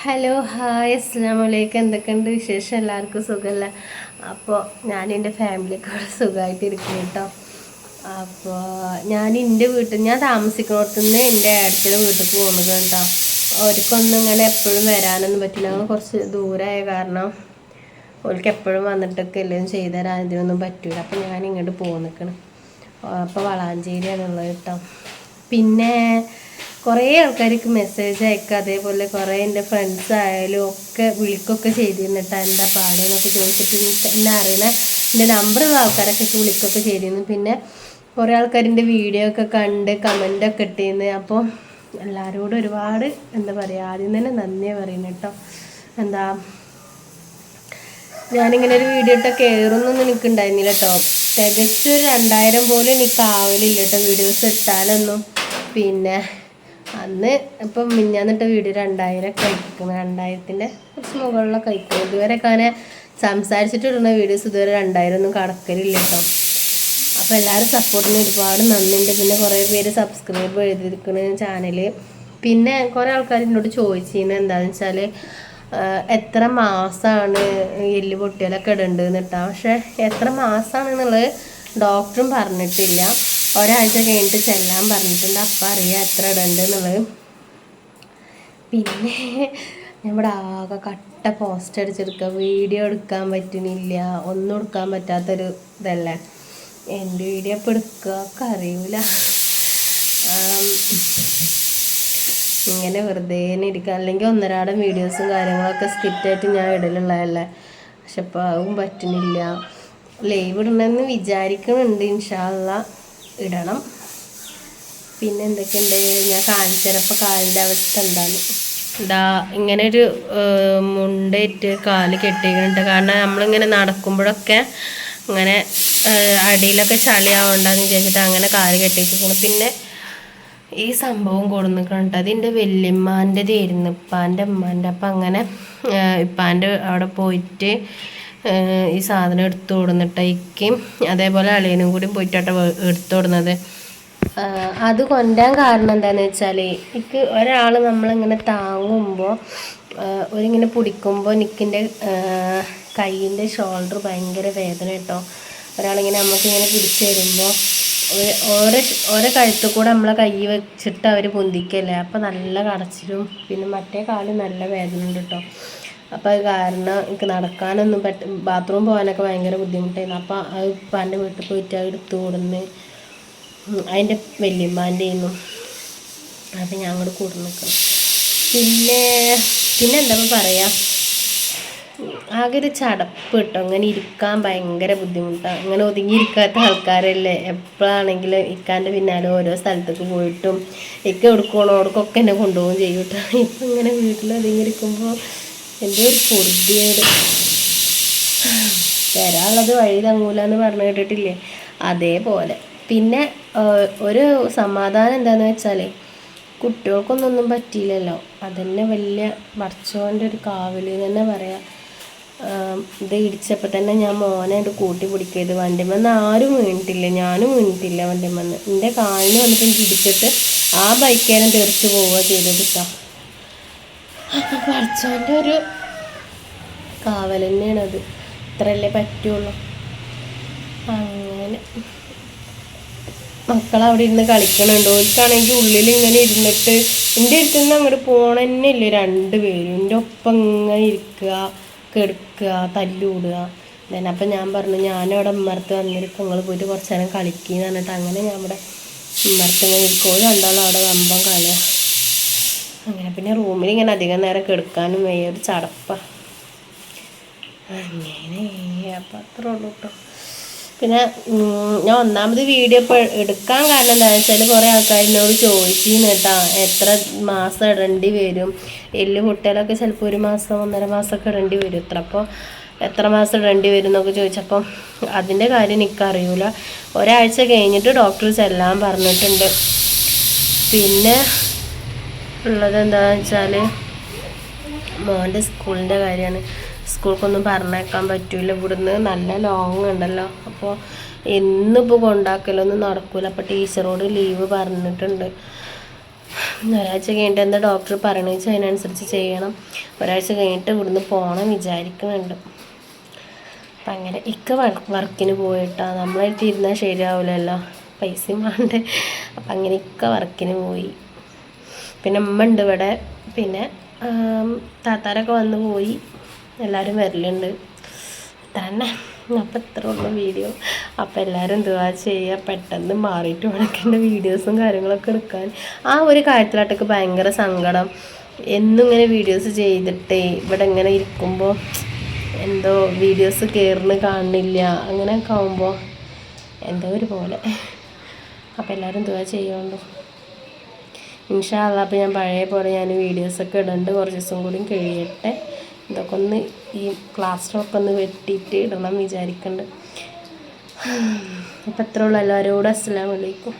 Hello hi അസ്സാം വലൈക്കും എന്തൊക്കെയുണ്ട് വിശേഷം? എല്ലാവർക്കും സുഖമല്ല അപ്പോൾ ഞാൻ എന്റെ ഫാമിലിയൊക്കെ ഇവിടെ സുഖമായിട്ട് ഇരിക്കുന്നു കേട്ടോ അപ്പോൾ ഞാൻ എന്റെ വീട്ടിൽ ഞാൻ താമസിക്കുന്നിടത്തു എന്റെ ഏടത്തിന്റെ വീട്ടിൽ പോകുന്നത് കേട്ടോ അവർക്കൊന്നും ഇങ്ങനെ എപ്പോഴും വരാനൊന്നും പറ്റില്ല. കുറച്ച് ദൂരമായ കാരണം അവർക്ക് എപ്പോഴും വന്നിട്ടൊക്കെ എല്ലാം ചെയ്തു തരാൻ ഇതിനൊന്നും പറ്റില്ല അപ്പോൾ ഞാൻ ഇങ്ങോട്ട് പോകുന്നിക്കണം അപ്പോൾ വളാഞ്ചേരിയാണുള്ളത് കേട്ടോ പിന്നെ കുറേ ആൾക്കാർക്ക് മെസ്സേജ് അയക്കുക അതേപോലെ കുറേ എന്റെ ഫ്രണ്ട്സ് ആയാലും ഒക്കെ വിളിക്കൊക്കെ ചെയ്തിരുന്നിട്ടാ എന്താ പാടെന്നൊക്കെ ചോദിച്ചിട്ട് എന്നെ അറിയണ എന്റെ നമ്പറുള്ള ആൾക്കാരൊക്കെ വിളിക്കൊക്കെ ചെയ്തിരുന്നു. പിന്നെ കുറേ ആൾക്കാരിന്റെ വീഡിയോ ഒക്കെ കണ്ട് കമന്റൊക്കെ ഇട്ടിരുന്നു. അപ്പോൾ എല്ലാവരോടും ഒരുപാട് എന്താ പറയുക ആദ്യം തന്നെ നന്ദിയാണ് പറയുന്നത് കേട്ടോ എന്താ ഞാനിങ്ങനെ ഒരു വീഡിയോ ഇട്ട കയറുന്നൊന്നും എനിക്ക് ഉണ്ടായിരുന്നില്ല കേട്ടോ തികച്ചൊരു രണ്ടായിരം പോലും എനിക്ക് ആവലില്ല കേട്ടോ വീഡിയോസ് ഇട്ടാലൊന്നും. പിന്നെ അന്ന് ഇപ്പം മിഞ്ഞാന്നിട്ട വീഡിയോ രണ്ടായിരം കഴിക്കണം രണ്ടായിരത്തിന്റെ കുറച്ച് മുകളിലൊക്കെ കഴിക്കും ഇതുവരെ അങ്ങനെ സംസാരിച്ചിട്ടിടുന്ന വീഡിയോസ് ഇതുവരെ രണ്ടായിരം ഒന്നും കടക്കലില്ല കേട്ടോ. അപ്പോൾ എല്ലാവരും സപ്പോർട്ടിന് ഒരുപാട് നന്ദിയുണ്ട്. പിന്നെ കുറേ പേര് സബ്സ്ക്രൈബ് ചെയ്തിരിക്കുന്ന ചാനൽ പിന്നെ കുറേ ആൾക്കാർ എന്നോട് ചോദിച്ചിരുന്നത് എന്താണെന്ന് വെച്ചാൽ എത്ര മാസമാണ് എല്ല് പൊട്ടിയാലൊക്കെ ഇടേണ്ടതെന്ന് കേട്ടോ പക്ഷേ എത്ര മാസമാണെന്നുള്ളത് ഡോക്ടറും പറഞ്ഞിട്ടില്ല. ഒരാഴ്ച കഴിഞ്ഞിട്ട് ചെല്ലാൻ പറഞ്ഞിട്ടുണ്ട്. അപ്പം അറിയാം എത്ര ഇടണ്ട് എന്നുള്ളത് പിന്നെ നമ്മുടെ ആകെ കട്ട പോസ്റ്റ് അടിച്ചെടുക്കുക. വീഡിയോ എടുക്കാൻ പറ്റുന്നില്ല. ഒന്നും എടുക്കാൻ പറ്റാത്തൊരു ഇതല്ലേ. എന്റെ വീഡിയോ അപ്പം എടുക്കുക? അറിയൂല. ഇങ്ങനെ വെറുതെ ഇരിക്കുക. അല്ലെങ്കിൽ ഒന്നരാടം വീഡിയോസും കാര്യങ്ങളൊക്കെ സ്കിറ്റായിട്ട് ഞാൻ ഇടലുള്ളതല്ലേ. പക്ഷെ ഇപ്പോൾ അതും പറ്റുന്നില്ല. ലൈവ് ഇടണമെന്ന് വിചാരിക്കുന്നുണ്ട് ഇൻഷാല്ല ഇടണം. പിന്നെ എന്തൊക്കെയുണ്ട്? ഞാൻ കാണിച്ചപ്പോൾ കാലിന്റെ അവസ്ഥ എന്താണ്? ഇതാ ഇങ്ങനെ ഒരു മുണ്ടേറ്റ് കാൽ കെട്ടിയിട്ടുണ്ട്. കാരണം നമ്മളിങ്ങനെ നടക്കുമ്പോഴൊക്കെ അങ്ങനെ അടിയിലൊക്കെ ചളിയാവണ്ടെന്ന് വിചാരിച്ചിട്ട് അങ്ങനെ കാൽ കെട്ടിയിട്ടിരിക്കുന്നു. പിന്നെ ഈ സംഭവം കൊടുന്നിട്ടുണ്ട്. അതിന്റെ വല്യമ്മാന്റെതായിരുന്നു. ഇപ്പാന്റെ ഉമ്മാന്റെ. അപ്പം അങ്ങനെ ഇപ്പാന്റെ അവിടെ പോയിട്ട് ഈ സാധനം എടുത്തു കൊടുന്നിട്ടേക്കും അതേപോലെ അളിയനും കൂടി പോയിട്ടാണ് എടുത്തു കൊടുന്നത് അത് കൊണ്ടാൻ കാരണം എന്താണെന്ന് വെച്ചാൽ എനിക്ക് ഒരാൾ നമ്മളിങ്ങനെ താങ്ങുമ്പോൾ ഒരിങ്ങനെ പിടിക്കുമ്പോൾ നിക്കിന്റെ കൈയിന്റെ ഷോൾഡർ ഭയങ്കര വേദന കേട്ടോ. ഒരാളിങ്ങനെ നമുക്കിങ്ങനെ പിടിച്ചു തരുമ്പോൾ ഓരോ ഓരോ കഴുത്തു കൂടെ നമ്മളെ കൈ വെച്ചിട്ട് അവർ പൊന്തിക്കല്ലേ? അപ്പോൾ നല്ല കടച്ചിലും പിന്നെ മറ്റേ കാൽ നല്ല വേദന ഉണ്ട് കേട്ടോ. അപ്പോൾ അത് കാരണം എനിക്ക് നടക്കാനൊന്നും പറ്റ ബാത്റൂം പോകാനൊക്കെ ഭയങ്കര ബുദ്ധിമുട്ടായിരുന്നു. അപ്പോൾ അത് ഉപ്പാന്റെ വീട്ടിൽ പോയിട്ട് അത് എടുത്തു കൊടുന്ന് അതിന്റെ വല്യമ്മാന്റെ ആയിരുന്നു. അപ്പം അങ്ങോട്ട് കൂടെ നിൽക്കണം പിന്നെ പിന്നെ എന്താ പറയുക ആകെ ഒരു ചടപ്പ് കിട്ടും. അങ്ങനെ ഇരിക്കാൻ ഭയങ്കര ബുദ്ധിമുട്ടാണ് അങ്ങനെ ഒതുങ്ങിയിരിക്കാത്ത ആൾക്കാരല്ലേ. എപ്പോഴാണെങ്കിലും ഇക്കാന്റെ പിന്നാലെ ഓരോ സ്ഥലത്തേക്ക് പോയിട്ടും ഇക്ക എടുക്കണോ എന്നെ കൊണ്ടുപോകും ചെയ്യും കേട്ടോ. ഇപ്പം ഇങ്ങനെ വീട്ടിൽ ഒതുങ്ങിയിരിക്കുമ്പോൾ എന്റെ ഒരു പൊറുതിയേട് വരാനുള്ളത് വഴി തങ്ങൂല എന്ന് പറഞ്ഞു കേട്ടിട്ടില്ലേ? അതേപോലെ. പിന്നെ ഒരു സമാധാനം എന്താണെന്ന് വെച്ചാൽ കുട്ടികൾക്കൊന്നൊന്നും പറ്റിയില്ലല്ലോ. അതന്നെ വലിയ മറച്ചോന്റെ ഒരു കാവൽ തന്നെ പറയാം. ഇത് ഇടിച്ചപ്പോൾ തന്നെ ഞാൻ മോനെ അത് കൂട്ടി പിടിക്കരുത്. വണ്ടിമെന്ന് ആരും വീണിട്ടില്ല. ഞാനും വീണിട്ടില്ല വണ്ടിമെന്ന്. എന്റെ കാലിന് വന്നിട്ട് ഇടിച്ചിട്ട് ആ ബൈക്കേനെ തെറിച്ച് പോവുക ചെയ്തത് കേട്ടോ അപ്പം ഒരു കാവൽ തന്നെയാണത് ഇത്രയല്ലേ പറ്റുള്ളൂ. അങ്ങനെ. മക്കൾ അവിടെ ഇരുന്ന് കളിക്കണുണ്ട്. ഓൽക്കാണെങ്കിൽ ഉള്ളിൽ ഇങ്ങനെ ഇരുന്നിട്ട് എന്റെ അടുത്ത് നിന്ന് അങ്ങോട്ട് പോകണ ഇല്ല രണ്ട് പേരും. എന്റെ ഒപ്പം ഇങ്ങനെ ഇരിക്കുക കെടുക്കുക തല്ലൂടുക. then അപ്പം ഞാൻ പറഞ്ഞു ഞാനവിടെ ഉമ്മർത്ത് വന്നിരിക്കും. നിങ്ങൾ പോയിട്ട് കുറച്ച് നേരം കളിക്കുന്നു പറഞ്ഞിട്ട് അങ്ങനെ ഞാൻ ഇവിടെ ഉമ്മർത്ത് ഇങ്ങനെ ഇരിക്കും. രണ്ടാളും അവിടെ വമ്പം കളിയാണ് അങ്ങനെ. പിന്നെ റൂമിൽ ഇങ്ങനെ അധികം നേരം കിടക്കാനും വയ്യ. ഒരു ചടപ്പ. അങ്ങനെ. അപ്പം അത്രേ ഉള്ളൂ കേട്ടോ പിന്നെ ഞാൻ ഒന്നാമത് വീഡിയോ ഇപ്പോൾ എടുക്കാൻ കാരണം എന്താണെന്ന് വെച്ചാൽ കുറേ ആൾക്കാർ എന്നോട് ചോദിച്ചിരുന്നു കേട്ടോ. എത്ര മാസം ഇടേണ്ടി വരും? എല്ല് പൊട്ടലൊക്കെ ചിലപ്പോൾ ഒരു മാസം ഒന്നര മാസമൊക്കെ ഇടേണ്ടി വരും. ഇത്ര അപ്പോൾ എത്ര മാസം ഇടേണ്ടി വരും എന്നൊക്കെ ചോദിച്ചപ്പം അതിന്റെ കാര്യം എനിക്കറിയില്ല ഒരാഴ്ച കഴിഞ്ഞിട്ട് ഡോക്ടർ ചെല്ലാൻ പറഞ്ഞിട്ടുണ്ട്. പിന്നെ ഉള്ളത് എന്താണെന്ന് വെച്ചാൽ മോന്റെ സ്കൂളിന്റെ കാര്യമാണ്. സ്കൂൾക്കൊന്നും പറഞ്ഞേക്കാൻ പറ്റില്ല ഇവിടുന്ന് നല്ല ലോങ് ഉണ്ടല്ലോ. അപ്പോൾ എന്നിപ്പോൾ കൊണ്ടാക്കലൊന്നും നടക്കില്ല അപ്പോൾ ടീച്ചറോട് ലീവ് പറഞ്ഞിട്ടുണ്ട്. ഒരാഴ്ച കഴിഞ്ഞിട്ട് എന്താ ഡോക്ടർ പറയണ വെച്ചാൽ അതിനനുസരിച്ച് ചെയ്യണം. ഒരാഴ്ച കഴിഞ്ഞിട്ട് ഇവിടുന്ന് പോകണം വിചാരിക്കുന്നുണ്ട്. അപ്പം അങ്ങനെ ഇക്ക വർക്കിന് പോയിട്ടാ. നമ്മളായിട്ട് ഇരുന്നാൽ ശരിയാവില്ലല്ലോ പൈസയും വേണ്ടേ. അപ്പം അങ്ങനെ ഇക്ക വർക്കിന് പോയി. പിന്നെ അമ്മ ഉണ്ട് ഇവിടെ. പിന്നെ താത്താരൊക്കെ വന്നു പോയി. എല്ലാവരും വരലുണ്ട്. തന്നെ. അപ്പം ഇത്ര ഉള്ള വീഡിയോ അപ്പം എല്ലാവരും എന്തുവാ ചെയ്യുക. പെട്ടെന്ന് മാറിയിട്ട് വേണമെങ്കിൽ വീഡിയോസും കാര്യങ്ങളൊക്കെ എടുക്കാൻ. ആ ഒരു കാര്യത്തിലാട്ടൊക്കെ ഭയങ്കര സങ്കടം. എന്നും ഇങ്ങനെ വീഡിയോസ് ചെയ്തിട്ടേ ഇവിടെ ഇങ്ങനെ ഇരിക്കുമ്പോൾ എന്തോ വീഡിയോസ് കയറിന് കാണുന്നില്ല അങ്ങനെയൊക്കെ ആകുമ്പോൾ എന്തോ ഒരു പോലെ അപ്പോൾ എല്ലാവരും എന്തുവാ ചെയ്യുള്ളൂ ഇൻഷാല്ല അപ്പോൾ ഞാൻ പഴയ പോലെ ഞാൻ വീഡിയോസൊക്കെ ഇടുന്നുണ്ട് കുറച്ച് ദിവസം കൂടി കഴിയട്ടെ. ഇതൊക്കെ ഒന്ന് ഈ പ്ലാസ്റ്ററൊക്കെ ഒന്ന് വെട്ടിയിട്ട് ഇടണം വിചാരിക്കുന്നുണ്ട് അപ്പം അത്രേ ഉള്ളൂ. എല്ലാവരോടും അസ്സലാമു അലൈക്കും.